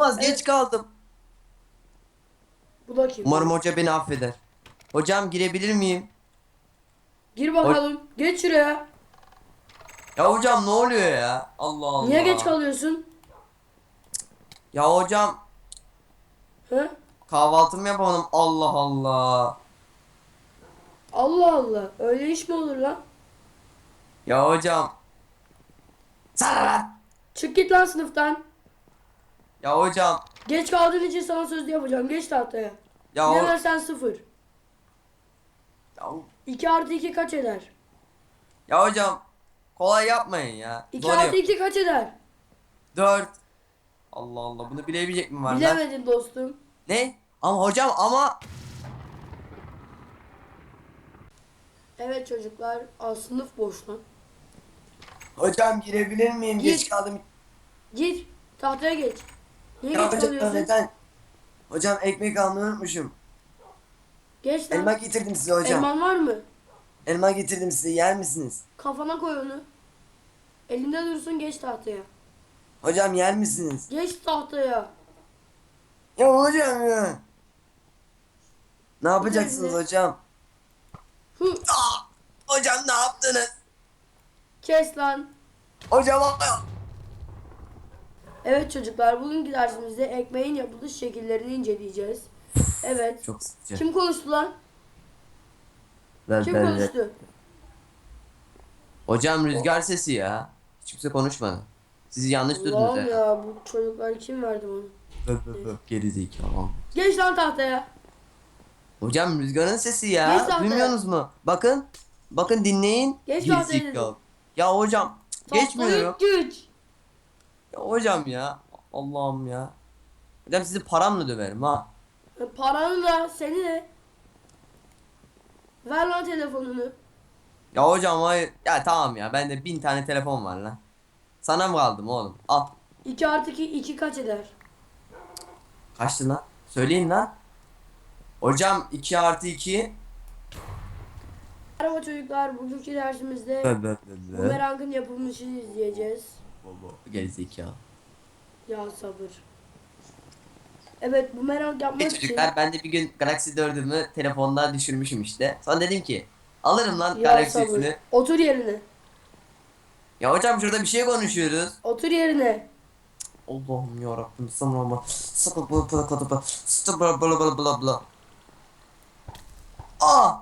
Olamaz Evet. geç kaldım. Bu da kim? Umarım hoca beni affeder. Hocam girebilir miyim? Gir bakalım. Geç şuraya. Ya hocam ne oluyor ya? Allah Allah. Niye geç kalıyorsun? Ya hocam He? kahvaltımı yapamadım. Allah Allah. Allah Allah. Öyle iş mi olur lan? Ya hocam. Sana lan. Çık git lan sınıftan. Ya hocam. Geç kaldığın için sana sözlü yapacağım. Geç tahtaya. Ya, ho- Bilemezsen sıfır. ya, 2 artı 2 kaç eder? ya hocam. Kolay yapmayın ya. 2 Zor artı yap. 2 kaç eder? 4. Allah Allah bunu bilebilecek mi var lan? Bilemedin dostum. Ne? Ama hocam ama Evet çocuklar. Sınıf boş lan. Hocam girebilir miyim? Gir. Geç kaldım. Gir. Tahtaya geç. Niye Ya geç hocam kalıyorsun? neden? Hocam ekmek almayı unutmuşum. Geç lan. Elma getirdim size hocam. Elman var mı? Elma getirdim size yer misiniz? Kafana koy onu. Elinde dursun geç tahtaya. Hocam yer misiniz? Geç tahtaya. Ya hocam ya. Ne yapacaksınız ne? hocam? Hı. Aa, hocam ne yaptınız? Kes lan. Hocam Evet çocuklar bugünkü dersimizde ekmeğin yapılış şekillerini inceleyeceğiz. Evet. Çok sıkıcı. Kim konuştu lan? Ben- Kim ben- konuştu? Hocam rüzgar sesi ya. Hiç kimse konuşmadı. Siz yanlış duydunuz Allah'ım ya. ya bu çocuklar kim verdi bunu? Öp öp öp geri zekalı. Geç lan tahtaya. Hocam rüzgarın sesi Geç ya. tahtaya. Duymuyorsunuz mu? Bakın. Bakın dinleyin. Geç Geri tahtaya zekalı. dedim. Ya hocam geçmiyorum. Tahtayı geç. Ya hocam ya. Allah'ım ya. Hocam sizi paramla döverim ha. E, Paranı da seni de. Ver lan telefonunu. Ya hocam hayır. Ya tamam ya bende bin tane telefon var lan. Sana mı kaldım oğlum? Al. 2 artı 2, 2 kaç eder? Kaçtı lan? Söyleyin lan. Hocam 2 artı 2. Merhaba çocuklar bugünkü dersimizde bumerangın yapılmışını izleyeceğiz. Gerizekalı. Ya sabır. Evet bumerang yapmak E için çocuklar ben de bir gün Galaxy 4'ümü telefonda düşürmüşüm işte. Sonra dedim ki alırım lan ya Galaxy sabır. 3'ünü. Otur yerine. Ya hocam şurada bir şey konuşuyoruz. Otur yerine. Allah'ım yarabbim sana ama sakın bla bla bla bla bla bla bla bla bla Aa!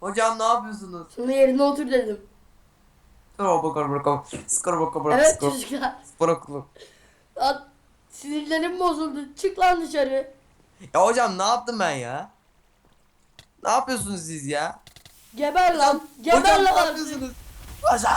Hocam ne yapıyorsunuz? Şimdi yerine otur dedim. Skor bakalım bakalım. Skor bakalım Evet çocuklar. Lan sinirlerim bozuldu. Çık lan dışarı. Ya hocam ne yaptım ben ya? Ne yapıyorsunuz siz ya? Geber lan. Geber hocam ne lan. yapıyorsunuz? Hocam!